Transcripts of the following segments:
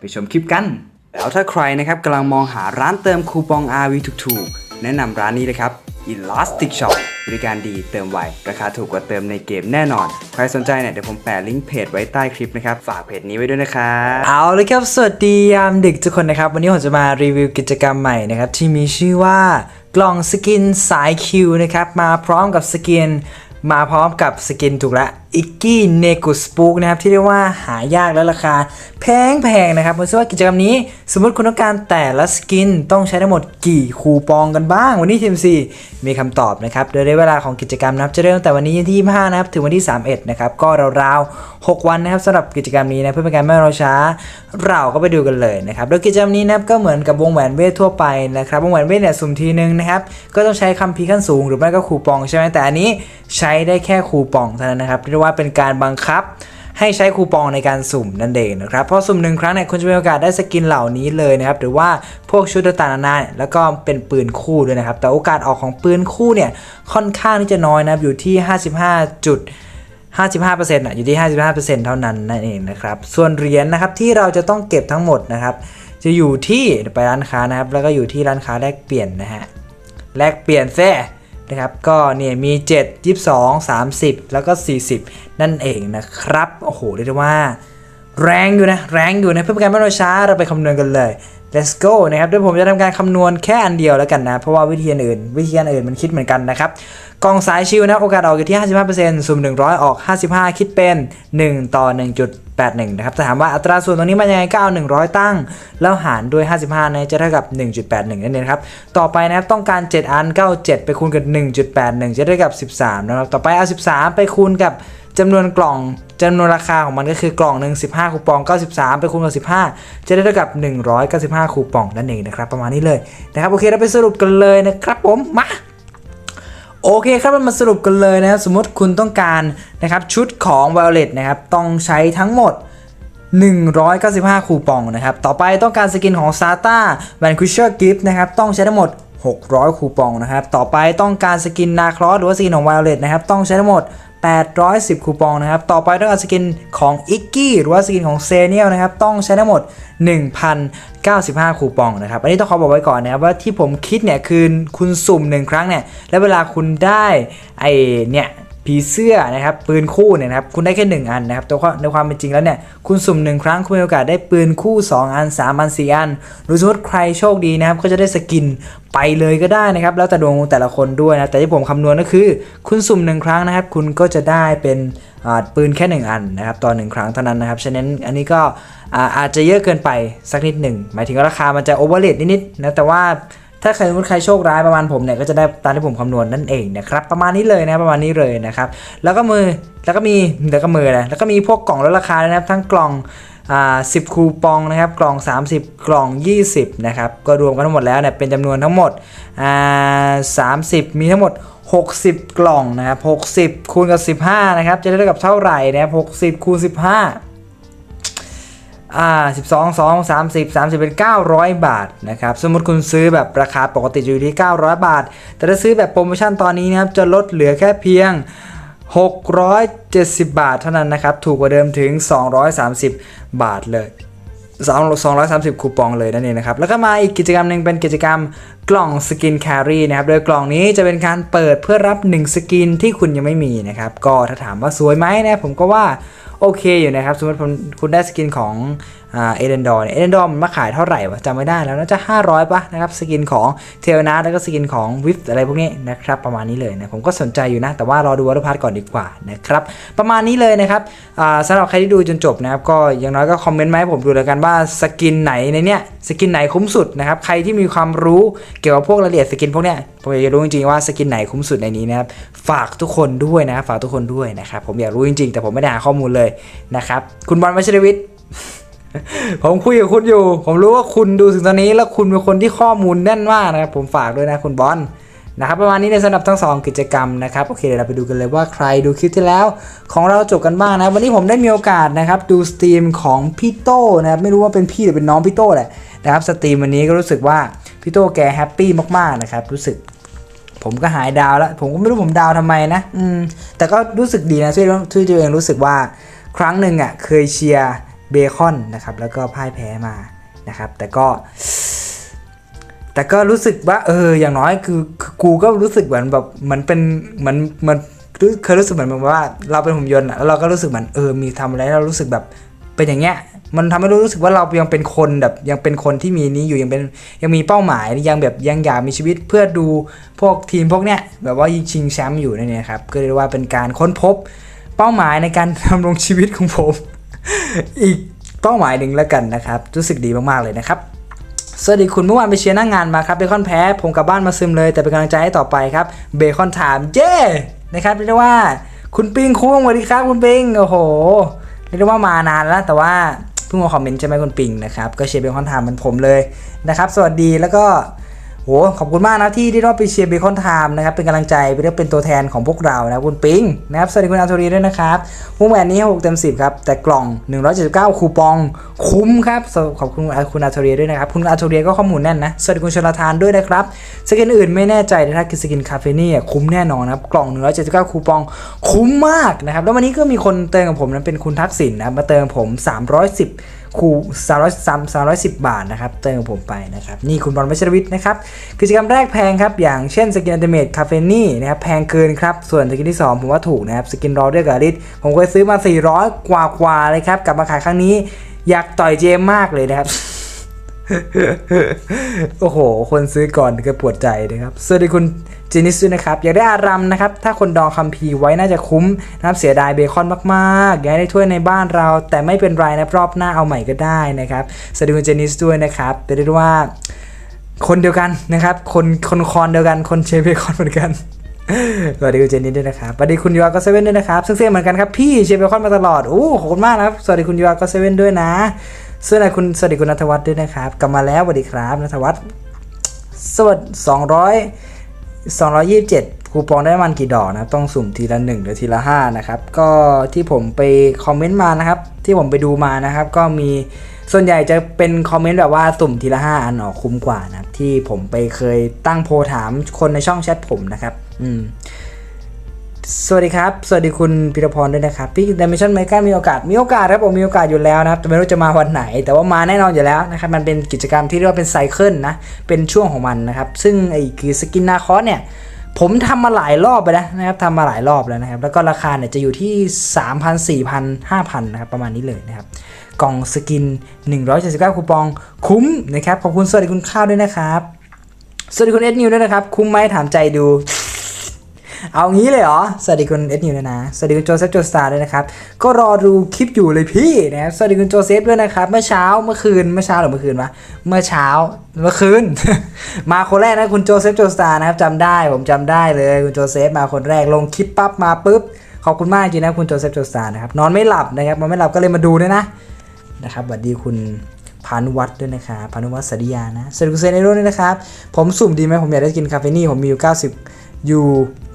ไปชมคลิปกัน แล้วถ้าใครนะครับกำลังมองหาร้านเติมคูปอง RV ถูกๆ แนะนำร้านนี้เลยครับ Elastic Shop บริการดีเติมไว ราคาถูกกว่าเติมในเกมแน่นอน ใครสนใจเนี่ยเดี๋ยวผมแปะลิงก์เพจไว้ใต้คลิปนะครับ ฝากเพจนี้ไว้ด้วยนะครับเอาเลยครับ สวัสดียามดึกทุกคนนะครับ วันนี้ผมจะมารีวิวกิจกรรมใหม่นะครับ ที่มีชื่อว่ากล่องสกินสายคิวนะครับ มาพร้อมกับสกิน มาพร้อมกับสกินถูกละอิกกี้เนกุสปูกนะครับที่เรียกว่าหายากและราคาแพงแพงๆนะครับเพราะว่ากิจกรรมนี้ สมมติคุณต้องการแต่ละสกินต้องใช้ทั้งหมดกี่คูปองกันบ้าง วันนี้ทีมซีมีคำตอบนะครับโดยในเวลาของกิจกรรมนะครับจะเริ่มตั้งแต่วันนี้ที่25นะครับถึงวันที่ 31นะครับก็ราวๆ6 วันนะครับสำหรับกิจกรรมนี้นะเพื่อเป็นการไม่เราช้า เราก็ไปดูกันเลยนะครับโดยกิจกรรมนี้นะครับก็เหมือนกับวงแหวนเวททั่วไปนะครับวงแหวนเวทเนี่ยสุ่มทีนึงนะครับก็ต้องใช้คำพีร์ขั้นสูงหรือไม่ก็คูปองใช่ไหมแต่อันนี้ใช้ได้แค่คูปองเท่านั้นนะครับเรียกว่าเป็นการบังคับ ให้ใช้คูปองในการสุ่มนั่นเองนะครับเพราะสุ่มหนึ่งครั้งเนี่ยคุณจะมีโอกาสได้สกินเหล่านี้เลยนะครับหรือว่าพวกชุดต่างๆนานาแล้วก็เป็นปืนคู่ด้วยนะครับ แต่โอกาสออกของปืนคู่เนี่ยค่อนข้างที่จะน้อยนะครับอยู่ที่ 55จุด55%อะอยู่ที่ 55%เท่านั้นนั่นเองนะครับ ส่วนเหรียญนะครับที่เราจะต้องเก็บทั้งหมดนะครับ จะอยู่ที่ไปร้านค้านะครับ แล้วก็อยู่ที่ร้านค้าแลกเปลี่ยนนะฮะแลกเปลี่ยนแซ่ นะครับ ก็เนี่ยมี 7 22 30 แล้วก็ 40 นั่นเองนะครับ โอ้โห เรียกได้ว่า แรงอยู่นะ แรงอยู่นะ เพื่อเป็นการไม่รอช้าเราไปคำนวณกันเลย let's go นะครับโดยผมจะทำการคำนวณแค่อันเดียวแล้วกันนะ เพราะว่าวิธีอื่น วิธีการอื่นมันคิดเหมือนกันนะครับ กองสายชิวนะโอกาสออกอยู่ที่ 55%สุ่ม100 ออก 55 คิดเป็น 1 ต่อ 1.81 นะครับแต่ถามว่าอัตราส่วนตรงนี้มันยังไงก็เอา 100 ตั้ง แล้วหารด้วย 55นะจะเท่ากับ 1.81 นั่นเองครับ ต่อไปนะครับต้องการ 7 อันก็เอา7ไปคูณกับ 1.81 จะได้กับ 13 นะครับ ต่อไปเอา 13 ไปคูณกับจำนวนกล่องจำนวนราคาของมันก็คือกล่องหนึ่ง15 คูปอง 93 ไปคูณกับ 15 จะได้เท่ากับ 195 คูปองนั่นเองนะครับ ประมาณนี้เลยนะครับโอเคเราไปสรุปกันเลยนะครับผมมา โอเคครับเรามาสรุปกันเลยนะครับสมมติคุณต้องการนะครับชุดของ Violet นะครับต้องใช้ทั้งหมด 195 คูปองนะครับต่อไปต้องการสกินของ Sata Vanquisher Gift นะครับต้องใช้ทั้งหมด 600 คูปองนะครับต่อไปต้องการสกินนาครอสหรือว่าสกินของ Violet นะครับต้องใช้ทั้งหมด 810 คูปองนะครับ ต่อไปต้องกาสกินของอิกกี้หรือว่าสกินของเซเนียลนะครับ ต้องใช้ทั้งหมด 1,095 คูปองนะครับ อันนี้ต้องขอบอกไว้ก่อนนะครับว่าที่ผมคิดเนี่ยคือคุณสุ่มหนึ่งครั้งเนี่ย แล้วเวลาคุณได้ไอเนี่ย ผีเสื้อนะครับปืนคู่เนี่ยนะครับคุณได้แค่ 1 อันนะครับแต่ว่าในความเป็นจริงแล้วเนี่ยคุณสุ่มหนึ่งครั้งคุณมีโอกาสได้ปืนคู่ 2 อัน 3 อัน 4 อัน หรือสมมติใครโชคดีนะครับก็จะได้สกินไปเลยก็ได้นะครับแล้วแต่ดวงแต่ละคนด้วยนะแต่ที่ผมคำนวณก็คือ คุณสุ่มหนึ่งครั้งนะครับคุณก็จะได้เป็นปืนแค่ 1 อันนะครับต่อหนึ่งครั้งเท่านั้นนะครับฉะนั้นอันนี้ก็อาจจะเยอะเกินไปสักนิดหนึ่งหมายถึงว่าราคามันจะโอเวอร์เลนิดๆนะแต่ว่า ถ้าใครสมมติใครโชคร้ายประมาณผมเนี่ยก็จะได้ตามที่ผมคำนวณนั่นเองนะครับประมาณนี้เลยนะประมาณนี้เลยนะครับแล้วก็มือแล้วก็มีแล้วก็มือนะแล้วก็มีพวกกล่องลดราคานะครับทั้งกล่องอ่า10คูปองนะครับกล่อง 30 กล่อง 20นะครับก็รวมกันทั้งหมดแล้วเนี่ยเป็นจำนวนทั้งหมดอ่า30มีทั้งหมด 60 กล่องนะครับ60คูณกับ 15นะครับจะได้เท่ากับเท่าไหร่นะครับ60คูณ15 อ่า12 2 30 30เป็น900บาทนะครับ สมมติคุณซื้อแบบราคาปกติอยู่ที่900บาท แต่ถ้าซื้อแบบโปรโมชั่นตอนนี้นะครับ จะลดเหลือแค่เพียง 670 บาทเท่านั้นนะครับ ถูกกว่าเดิมถึง 230 บาทเลย 230 คูปองเลยนั่นเองนะครับ แล้วก็มาอีกกิจกรรมหนึ่งเป็นกิจกรรมกล่องสกินแครีนะครับ โดยกล่องนี้จะเป็นการเปิดเพื่อรับ 1 สกินที่คุณยังไม่มีนะครับ ก็ถ้าถามว่าสวยไหมนะผมก็ว่าโอเคอยู่นะครับ สมมติคุณได้สกินของเอเดนดอร์เอเดนดอร์มันมาขายเท่าไหร่วะจำไม่ได้แล้วน่าจะ 500ปะนะครับสกินของเทลนาแล้วก็สกินของวิฟอะไรพวกนี้นะครับประมาณนี้เลยนะผมก็สนใจอยู่นะ แต่ว่ารอดูวัตถุพัฒน์ก่อนดีกว่านะครับประมาณนี้เลยนะครับสำหรับใครที่ดูจนจบนะครับก็อย่างน้อยก็คอมเมนต์มาให้ผมดูแล้วกันว่าสกินไหนในเนี้ยสกินไหนคุ้มสุดนะครับใครที่มีความรู้เกี่ยวกับพวกรายละเอียดสกินพวกเนี้ยผมอยากจะรู้จริงๆว่าสกินไหนคุ้มสุดในนี้นะครับฝากทุกคนด้วยนะฝากทุกคนด้วยนะครับผมอยากรู้จริงๆ แต่ผมไม่ได้หาข้อมูลเลยนะครับคุณบอลวัชรวิทย์ ผมคุยกับคุณอยู่ ผมรู้ว่าคุณดูถึงตอนนี้ แล้วคุณเป็นคนที่ข้อมูลแน่นมากนะครับ ผมฝากด้วยนะคุณบอลนะครับประมาณนี้ในสำหรับทั้งสองกิจกรรมนะครับโอเคเดี๋ยวเราไปดูกันเลยว่าใครดูคลิปที่แล้ว ของเราจบกันบ้างนะวันนี้ผมได้มีโอกาสนะครับดูสตรีมของพี่โต้นะครับไม่รู้ว่าเป็นพี่หรือเป็นน้องพี่โต้แหละนะครับสตรีมวันนี้ก็รู้สึกว่าพี่โต้แกแฮปปี้มากๆนะครับรู้สึก ผมก็หายดาวแล้ว ผมก็ไม่รู้ผมดาวทำไมนะอืมแต่ก็รู้สึกดีนะที่ที่ตัวเองรู้สึกว่าครั้งหนึ่งอะเคยเชียร์ เบคอนนะครับแล้วก็พ่ายแพ้มานะครับแต่ก็ แต่ก็รู้สึกว่าเอออย่างน้อยคือคอกูก็รู้สึกเหมือนแบบเหมือนเป็นเหมือนเหมันเคยรู้สึกเหมือนแบบว่าเราเป็นหุ่นยนต์อะแล้วเราก็รู้สึกเหมือนเออมีทำอะไรเรารู้สึกแบบเป็นอย่างเงี้ยมันทำให้รารู้สึกว่าเรายังเป็นคนแบบยังเป็นคนที่มีนี้อยู่ยังเป็นยังมีเป้าหมายยังแบบยังอยากมีชีวิตเพื่อดูพวกทีมพวกเนี้ยแบบว่าชิงแชมป์อยู่นั่นเองครับก็เรียกว่าเป็นการค้นพบเป้าหมายในการดำรงชีวิตของผม อีกเป้าหมายหนึ่งแล้วกันนะครับ รู้สึกดีมากๆเลยนะครับสวัสดีคุณเมื่อวานไปเชียร์หน้างงานมาครับเบคอนแพ้ ผมกลับบ้านมาซึมเลย แต่เป็นกำลังใจให้ต่อไปครับเบคอนถามเย้นะครับเรียกได้ว่า คุณปิงคุ้งสวัสดีครับคุณปิงโอ้โหเรียกได้ว่ามานานแล้วแต่ว่าเพิ่งมาคอมเมนต์ใช่ไหมคุณปิงนะครับก็เชียร์เบคอนถามเหมือนผมเลยนะครับ สวัสดีแล้วก็ โหขอบคุณมากนะที่ได้รอบไปเชียร์เบคอนไทม์นะครับเป็นกำลังใจไปเรียกเป็นตัวแทนของพวกเรานะคุณปิงนะครับสวัสดีคุณอาทรีด้วยนะครับวงแหวนนี้ 6 เต็ม 10 ครับ แต่กล่อง 179 คูปอง คุ้มครับ ขอบคุณคุณอาทรีด้วยนะครับ คุณอาทรีก็ข้อมูลแน่นนะ สวัสดีคุณชลทานด้วยนะครับ สกินอื่นไม่แน่ใจแต่ถ้าคือสกินคาเฟนี่อะคุ้มแน่นอนนะครับ กล่อง 179 คูปอง คุ้มมากนะครับแล้ววันนี้ก็มีคนเติมกับผมนั้นเป็นคุณทักษิณนะมาเติมผม 310 คู300 310บาทนะครับเติมผมไปนะครับนี่คุณบอลวัชรวิทย์นะครับกิจกรรมแรกแพงครับอย่างเช่นสกินอันเดเมดคาเฟนี่นะครับแพงเกินครับส่วนสกินที่ 2 ผมว่าถูกนะครับสกินรอเดอร์กาลิสผมเคยซื้อมา 400 กว่ากว่าๆเลยครับกลับมาขายครั้งนี้ อยากต่อยเจมมากเลยนะครับ โอ้โห คนซื้อก่อนก็ปวดใจนะครับสวัสดีคุณจินิสด้วยนะครับ อยากได้อารัมนะครับ ถ้าคนดองคัมพีร์ไว้น่าจะคุ้มนะครับเสียดายเบคอนมากๆอยากได้ถ้วยในบ้านเรา แต่ไม่เป็นไรนะรอบหน้าเอาใหม่ก็ได้นะครับสวัสดีคุณเจนิสด้วยนะครับเป็นเรียกได้ว่า คนเดียวกันนะครับ คนคนคอนเดียวกันคนเชฟเบคอนเหมือนกันสวัสดีคุณเจนนี่ด้วยนะครับสวัสดีคุณยูอาร์ก็เซเว่นด้วยนะครับซึ่งเสียเหมือนกันครับพี่เชฟเบคอนมาตลอดโอ้ขอบคุณมากนะครับสวัสดีคุณยูอาร์ก็เซเว่นด้วยนะ สวัสดีคุณสวัสดีคุณนัทวัฒน์ด้วยนะครับ กลับมาแล้วสวัสดีครับนัทวัฒน์สวัสดีสองร้อยสองร้อยยี่สิบเจ็ดคูปองได้มันกี่ดอกนะต้องสุ่มทีละหนึ่งหรือทีละห้านะครับก็ที่ผมไปคอมเมนต์มานะครับ ที่ผมไปดูมานะครับ ก็มีส่วนใหญ่จะเป็นคอมเมนต์แบบว่าสุ่มทีละห้าอันออกคุ้มกว่านะครับที่ผมไปเคยตั้งโพลถามคนในช่องแชทผมนะครับ อืม สวัสดีครับ สวัสดีคุณพิรพรด้วยนะครับพี่ดิเมชันไมก้ามีโอกาส มีโอกาสครับผมมีโอกาสอยู่แล้วนะครับแต่ไม่รู้จะมาวันไหน แต่ว่ามาแน่นอนอยู่แล้วนะครับมันเป็นกิจกรรมที่เรียกว่าเป็นไซเคิลนะ เป็นช่วงของมันนะครับ ซึ่งไอ้คือสกินนาคอสเนี่ยผมทำมาหลายรอบไปแล้วนะครับทำมาหลายรอบแล้วนะครับ แล้วก็ราคาเนี่ยจะอยู่ที่ 3,000 4,000 5,000นะครับประมาณนี้เลยนะครับ กล่องสกิน 179 คูปองคุ้มนะครับขอบคุณสวัสดีคุณข้าวด้วยนะครับสวัสดีคุณเอสนิวด้วยนะครับ คุ้มไหมถามใจดู เอางี้เลยเหรอ สวัสดีคุณเอสนิวด้วยนะ สวัสดีคุณโจเซฟโจสตาร์ด้วยนะครับ ก็รอดูคลิปอยู่เลยพี่นะครับ สวัสดีคุณโจเซฟด้วยนะครับ เมื่อเช้าเมื่อคืน เมื่อเช้าหรือเมื่อคืนวะ เมื่อเช้า เมื่อคืน มาคนแรกนะคุณโจเซฟโจสตาร์นะครับจำได้ ผมจำได้เลยคุณโจเซฟมาคนแรก ลงคลิปปั๊บมาปุ๊บ ขอบคุณมากจริงนะคุณโจเซฟโจสตาร์นะครับ นอนไม่หลับนะครับนอนไม่หลับก็เลยมาดูด้วยนะ นะครับ สวัสดีคุณพานุวัฒน์ด้วยนะครับพานุวัฒน์สริยานะสวัสดีคุณเซนเอโร่ด้วยนะครับ ผมสุ่มดีไหมผมอยากได้กินคาเฟนี่ ผมมีอยู่ 90 อยู่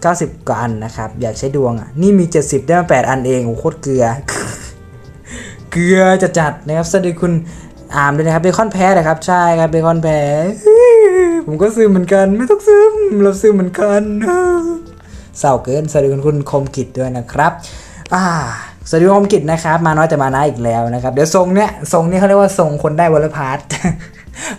90 กว่าอันนะครับ อยากใช้ดวงอะ นี่มี 70 ได้มา8อันเองโอ้โคตรเกลือ เกลือจะจัดนะครับสวัสดีคุณอามด้วยนะครับเบคอนแพ้นะครับ ใช่ครับเบคอนแพ้ ผมก็ซื้อเหมือนกันไม่ต้องซื้อเราซื้อเหมือนกันเศร้าเกินสวัสดีคุณคุณคมกิจด้วยนะครับอ่าสวัสดีคมกิจนะครับ มาน้อยแต่มาน้าอีกแล้วนะครับ เดี๋ยวทรงเนี้ยทรงนี้เขาเรียกว่าทรงคนได้วอลพาร์ท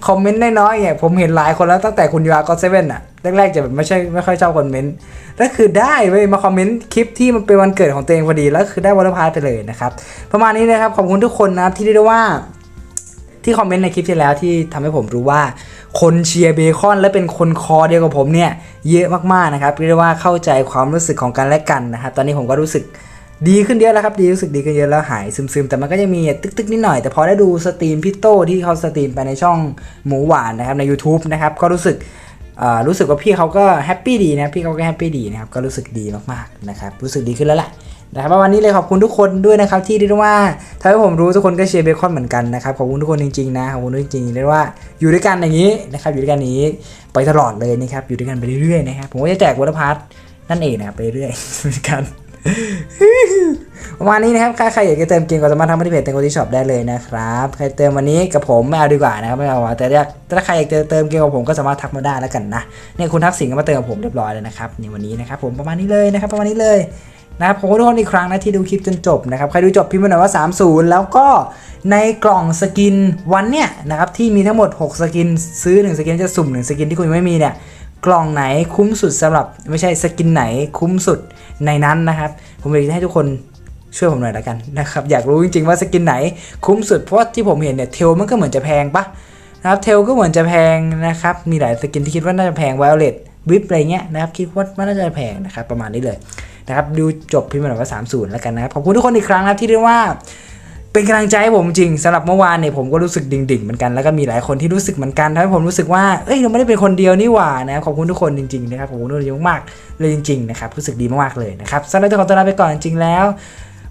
คอมเมนต์น้อยๆเนี่ยผมเห็นหลายคนแล้วตั้งแต่คุณยูอาร์ก็เซเว่นอะ แรกๆจะแบบไม่ใช่ไม่ค่อยชอบคอมเมนต์แล้วคือได้เว้ยมาคอมเมนต์คลิปที่มันเป็นวันเกิดของตัวเองพอดีแล้วคือได้วอลพาร์ไปเลยนะครับประมาณนี้นะครับขอบคุณทุกคนนะครับที่เรียกได้ว่าที่คอมเมนต์ในคลิปที่แล้วที่ทำให้ผมรู้ว่า คนเชียร์เบคอนและเป็นคนคอเดียวกับผมเนี่ยเยอะมากๆนะครับเรียกได้ว่าเข้าใจความรู้สึกของกันและกันนะครับตอนนี้ผมก็รู้สึกดีขึ้นเยอะแล้วครับดีรู้สึกดีขึ้นเยอะแล้วหายซึมๆ แต่มันก็ยังมีตึกๆ นิดหน่อย แต่พอได้ดูสตรีมพี่โต้ที่เขาสตรีมไปในช่องหมูหวานนะครับใน YouTube นะครับก็รู้สึก รู้สึกว่าพี่เขาก็แฮปปี้ดีนะพี่เขาก็แฮปปี้ดีนะครับก็รู้สึกดีมากๆนะครับรู้สึกดีขึ้นแล้วแหละนะครับวันนี้เลยขอบคุณทุกคนด้วยนะครับที่เรียกว่าทำให้ผมรู้ทุกคนก็เชียร์เบคอนเหมือนกันนะครับขอบคุณทุกคนจริงๆนะขอบคุณจริงๆเรียกว่าอยู่ด้วยกันอย่างนี้นะครับอยู่ด้วยกันนี้ไปตลอดเลยนะครับอยู่ด้วยกันไปเรื่อยๆนะครับผมก็จะแจกวัตอร์พาร์ทนั่นเองนะครับไปเรื่อยๆเหมือน กันประมาณนี้นะครับใครอยากจะเติมเกมก็สามารถทำที่เพจเต็งโกที่ช็อปได้เลยนะครับใครเติมวันนี้กับผมไม่เอาดีกว่านะครับไม่เอาแต่ถ้าใครอยากจะเติมเกมกับผมก็สามารถทักมาได้แล้วกันนะเนี่ยคุณทักสิงก็มาเติมกับผมเรียบร้อยแล้วนะครับในวันนี้นะครับ ผมประมาณนี้เลยนะครับ ประมาณนี้เลยนะครับผมขอบคุณทุกคนอีกครั้งนะที่ดูคลิปจนจบนะครับใครดูจบพิมพ์มาหน่อยว่า 30 แล้วก็ในกล่องสกินวันเนี่ยนะครับที่มีทั้งหมด 6 สกิน ซื้อ 1 สกินจะสุ่ม 1 สกินที่คุณไม่มีเนี่ยกล่องไหนคุ้มสุดสำหรับไม่ใช่สกินไหนคุ้มสุด ในนั้นนะครับ ผมอยากจะให้ทุกคนช่วยผมหน่อยละกันนะครับอยากรู้จริงๆว่าสกินไหนคุ้มสุดเพราะที่ผมเห็นเนี่ยเทลมันก็เหมือนจะแพงปะนะครับเทลก็เหมือนจะแพงนะครับมีหลายสกินที่คิดว่าน่าจะแพงไวโอเลตวิปอะไรเงี้ยนะครับคิดว่าน่าจะแพงนะครับประมาณนี้เลยนะครับดูจบพิมพ์มาหน่อยว่า30แล้วกันนะครับขอบคุณทุกคนอีกครั้งนะครับที่เรียกว่า เป็นกำลังใจให้ผมจริงสำหรับเมื่อวานเนี่ยผมก็รู้สึกดิ่งๆเหมือนกันแล้วก็มีหลายคนที่รู้สึกเหมือนกันทำให้ผมรู้สึกว่าเอ้ยเราไม่ได้เป็นคนเดียวนี่หว่านะขอบคุณทุกคนจริงๆนะครับขอบคุณทุกคนมากๆเลยจริงๆนะครับรู้สึกดีมากๆเลยนะครับสำหรับตัวขอตัวลาไปก่อนจริงๆแล้ว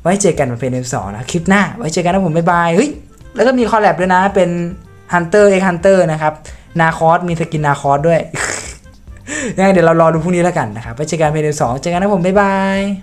ไว้เจอกันเป็นเอสองนะคลิปหน้า ไว้เจอกันนะผมบ๊ายบายเฮ้ยแล้วก็มีคอลแลบด้วยนะเป็น Hunter x Hunter นะครับนาคอสมีสกินนาคอสด้วยยังไงเดี๋ยวเรารอดูพรุ่งนี้แล้วกันนะครับไว้เจอกันเป็นเอสองเจอกันนะผมบ๊ายบาย